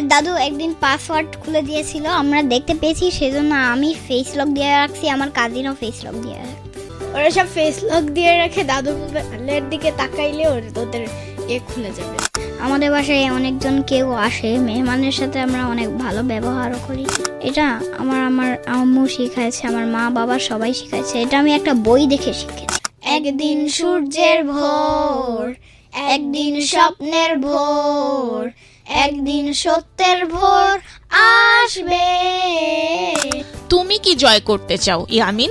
আর দাদু একদিন পাসওয়ার্ড খুলে দিয়েছিল আমরা দেখতে পেয়েছি সেজন্য আমি ফেস লক দিয়ে রাখছি আমার কাজিনও ফেস লক দিয়ে রাখছে। ওরা সব ফেস লক দিয়ে রাখে দাদু মোবাইলের দিকে তাকাইলে ওর- ওদের এ খুলে যাবে। আমাদের বাসায় অনেকজন কেউ আসে মেহমানের সাথে আমরা অনেক ভালো ব্যবহারও করি। এটা আমার আমার আম্মু শিখাইছে আমার মা বাবা সবাই শিখাইছে এটা আমি একটা বই দেখে শিখেছি। একদিন সূর্যের ভোর একদিন স্বপ্নের ভোর একদিন সত্যের ভোর আসবে। তুমি কি জয় করতে চাও ইয়ামিন?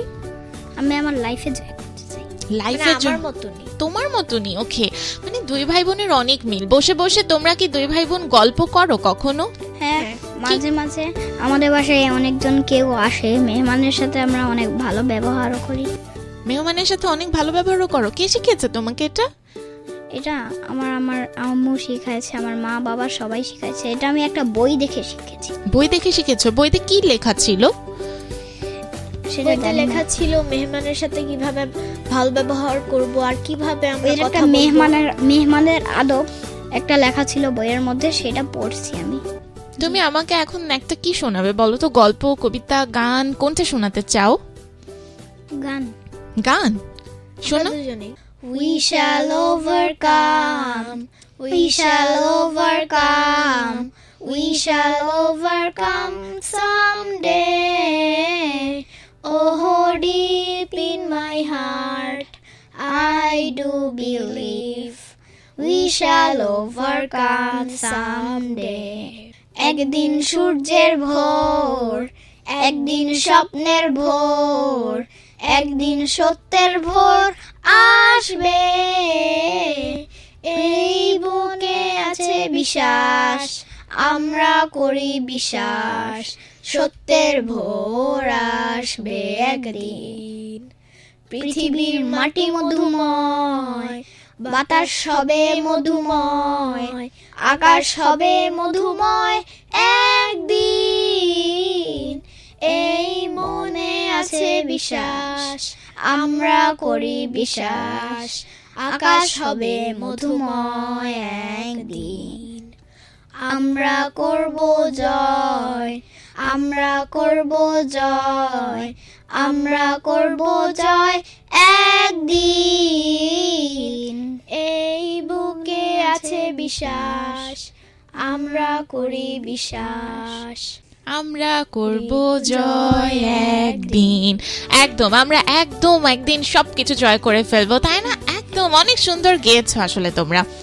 আমি আমার লাইফে জয় করতে চাই। লাইফের আমার মতনই। তোমার মতনই ওকে মানে দুই ভাই বোনের অনেক মিল। বসে বসে তোমরা কি দুই ভাই বোন গল্প করো কখনো? হ্যাঁ হ্যাঁ। মাঝে মাঝে। আমাদের বাসায় অনেকজন কেউ আসে মেহমানের সাথে আমরা অনেক ভালো ব্যবহারও করি। মেহমানের সাথে অনেক ভালো ব্যবহারও করো। কে শিখেছে তোমাকে এটা? এটা আমার আমার আম্মু শিখাইছে আমার মা বাবা সবাই শিখাইছে। এটা আমি একটা বই দেখে শিখেছি। বই দেখে শিখেছো? বইতে কি লেখা ছিল? সেটা লেখা ছিল মেহমানের সাথে কীভাবে ভালো ব্যবহার করব আর কীভাবে আমরা কথা একটা মেহমানের মেহমানের আদব একটা লেখা ছিল বইয়ের মধ্যে সেটা পড়ছি আমি। তুমি আমাকে এখন একটা কি শোনাবে বলো তো? গল্প কবিতা গান কোনটা শোনাতে চাও? গান। গান? শোনো। We shall overcome we shall overcome we shall overcome someday oh deep in my heart I do believe we shall overcome someday একদিন সূর্যের ভোর একদিন স্বপ্নের ভোর একদিন সত্যের ভোর আসবে। এই বুকে আছে বিশ্বাস, আমরা করি বিশ্বাস। সত্যের ভোর আসবে একদিন। পৃথিবীর মাটি মধুময়, বাতাস হবে মধুময়, আকাশ হবে মধুময়, একদিন আছে বিশ্বাস, আমরা করি বিশ্বাস। আকাশ হবে মধুময় একদিন। আমরা করব জয়, আমরা করব জয়, আমরা করব জয় একদিন। এই বুকে আছে বিশ্বাস, আমরা করি বিশ্বাস। আমরা করব জয় একদিন। একদম, আমরা একদম একদিন সবকিছু জয় করে ফেলব, তাই না? একদম, অনেক সুন্দর গেয়েছো আসলে তোমরা।